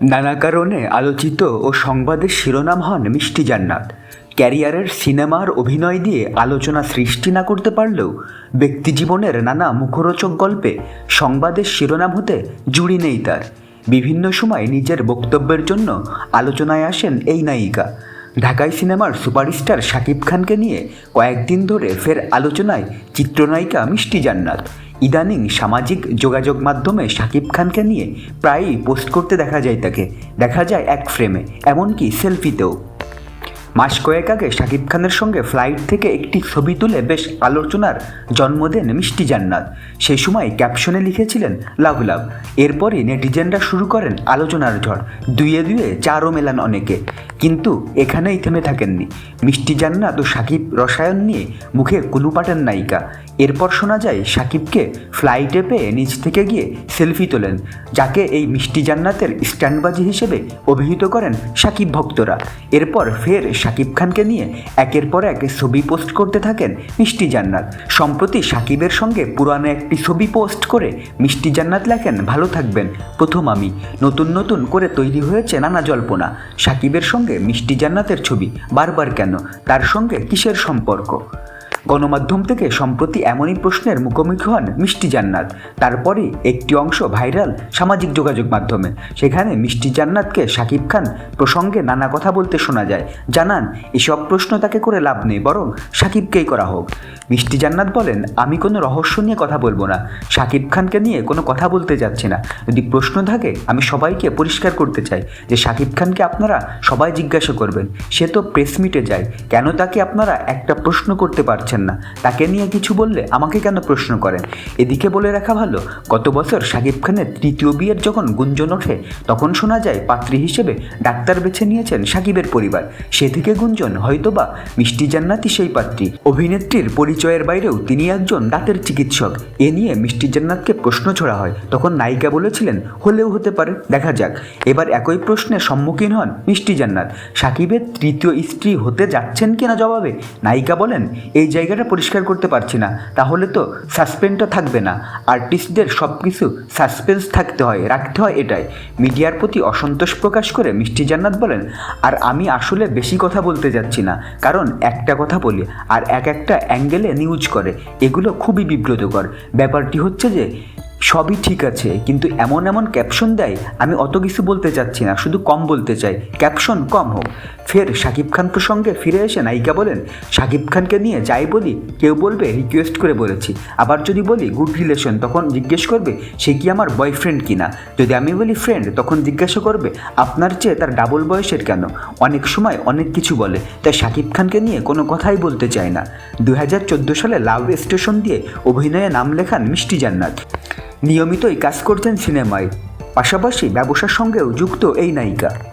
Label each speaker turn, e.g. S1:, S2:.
S1: নানা কারণে আলোচিত ও সংবাদের শিরোনাম হন মিষ্টি জান্নাত। ক্যারিয়ারের সিনেমার অভিনয় দিয়ে আলোচনা সৃষ্টি না করতে পারলেও ব্যক্তিজীবনের নানা মুখরোচক গল্পে সংবাদের শিরোনাম হতে জুড়ি নেই তার। বিভিন্ন সময় নিজের বক্তব্যের জন্য আলোচনায় আসেন এই নায়িকা। ঢাকাই সিনেমার সুপারস্টার শাকিব খানকে নিয়ে কয়েকদিন ধরে ফের আলোচনায় চিত্রনায়িকা মিষ্টি জান্নাত। ইদানিং সামাজিক যোগাযোগ মাধ্যমে শাকিব খানকে নিয়ে প্রায়ই পোস্ট করতে দেখা যায় তাকে। দেখা যায় এক ফ্রেমে, এমনকি সেলফিতেও। মাস কয়েক আগে শাকিব খানের সঙ্গে ফ্লাইট থেকে একটি ছবি তুলে বেশ আলোচনার জন্ম দেন মিষ্টি জান্নাত। সেই সময় ক্যাপশনে লিখেছিলেন, লাভ লাভ। এরপরই নেটিজেনরা শুরু করেন আলোচনার ঝড়। দুয়ে দুয়ে চারও মেলান অনেকে। কিন্তু এখানেই থেমে থাকেননি। মিষ্টি জান্নাত ও সাকিব রসায়ন নিয়ে মুখে কুলুপাটেন নায়িকা। এরপর শোনা যায় সাকিবকে ফ্লাইটে পেয়ে নিচ থেকে গিয়ে সেলফি তোলেন, যাকে এই মিষ্টি জান্নাতের স্ট্যান্ডবাজি হিসেবে অভিহিত করেন সাকিব ভক্তরা। এরপর ফের সাকিব খানকে নিয়ে একের পর এক ছবি পোস্ট করতে থাকেন মিষ্টি জান্নাত। সম্প্রতি সাকিবের সঙ্গে পুরানো একটি ছবি পোস্ট করে মিষ্টি জান্নাত লেখেন, ভালো থাকবেন, প্রথম আমি। নতুন নতুন করে তৈরি হয়েছে নানা জল্পনা। সাকিবের সঙ্গে মিষ্টি জান্নাতের ছবি, বারবার কেন? তার সঙ্গে কিসের সম্পর্ক? গণমাধ্যম থেকে সম্প্রতি এমনই প্রশ্নের মুখোমুখি হন মিষ্টি জান্নাত। তারপরে একটি অংশ ভাইরাল সামাজিক যোগাযোগ মাধ্যমে। সেখানে মিষ্টি জান্নাতকে শাকিব খান প্রসঙ্গে নানা কথা বলতে শোনা যায়। জানান, এসব প্রশ্ন তাকে করে লাভ নেই, বরং সাকিবকেই করা হোক। মিষ্টি জান্নাত বলেন, আমি কোনো রহস্য নিয়ে কথা বলব না। শাকিব খানকে নিয়ে কোনো কথা বলতে যাচ্ছি না। যদি প্রশ্ন থাকে, আমি সবাইকে পরিষ্কার করতে চাই যে শাকিব খানকে আপনারা সবাই জিজ্ঞাসা করবেন। সে তো প্রেস মিটে যায়। কেন তাকে আপনারা একটা প্রশ্ন করতে পারছেন না। তাকে নিয়ে কিছু বললে আমাকে কেন প্রশ্ন করেন? এদিকে বলে রাখা ভালো, গত বছর শাকিব খানের তৃতীয় বিয়ের যখন গুঞ্জন ওঠে, তখন শোনা যায় পাত্রী হিসেবে ডাক্তার বেছে নিয়েছেন সাকিবের পরিবার। সে থেকে গুঞ্জন হয়তোবা মিষ্টি জান্নাতি সেই পাত্রী। অভিনেত্রীর পরিচয়ের বাইরেও তিনি একজন দাঁতের চিকিৎসক। এ নিয়ে মিষ্টি জান্নাতকে প্রশ্ন ছোড়া হয়। তখন নায়িকা বলেছিলেন, হলেও হতে পারে, দেখা যাক। এবার একই প্রশ্নের সম্মুখীন হন মিষ্টি জান্নাত। সাকিবের তৃতীয় স্ত্রী হতে যাচ্ছেন কিনা জবাবে নায়িকা বলেন, এই জায়গাটা পরিষ্কার করতে পারছি না, তাহলে তো সাসপেন্সটা থাকবে না। আর্টিস্টদের সব কিছু সাসপেন্স থাকতে হয়, রাখতে হয় এটাই। মিডিয়ার প্রতি অসন্তোষ প্রকাশ করে মিষ্টি জান্নাত বলেন, আর আমি আসলে বেশি কথা বলতে যাচ্ছি না, কারণ একটা কথা বলি, আর এক একটা অ্যাঙ্গেলে নিউজ করে, এগুলো খুবই বিব্রতকর। ব্যাপারটি হচ্ছে যে সবই ঠিক আছে, কিন্তু এমন এমন ক্যাপশন দেয়, আমি অত কিছু বলতে চাচ্ছি না, শুধু কম বলতে চাই। ক্যাপশন কম হোক। ফের শাকিব খান প্রসঙ্গে ফিরে এসে নায়িকা বলেন শাকিব খানকে নিয়ে যাই বলি, কেউ বলবে রিকোয়েস্ট করে বলেছি। আবার যদি বলি গুড রিলেশন তখন জিজ্ঞেস করবে, সে কি আমার বয়ফ্রেন্ড কিনা? যদি আমি বলি ফ্রেন্ড তখন জিজ্ঞাসা করবে, আপনার চেয়ে তার ডাবল বয়সের কেন? অনেক সময় অনেক কিছু বলে, তাই শাকিব খানকে নিয়ে কোনো কথাই বলতে চায় না। দু হাজার চোদ্দ সালে লাভ স্টেশন দিয়ে অভিনয়ে নাম লেখান মিষ্টি জান্নাত। নিয়মিতই কাজ করতেন সিনেমায়। পাশাপাশি ব্যবসার সঙ্গেও যুক্ত এই নায়িকা।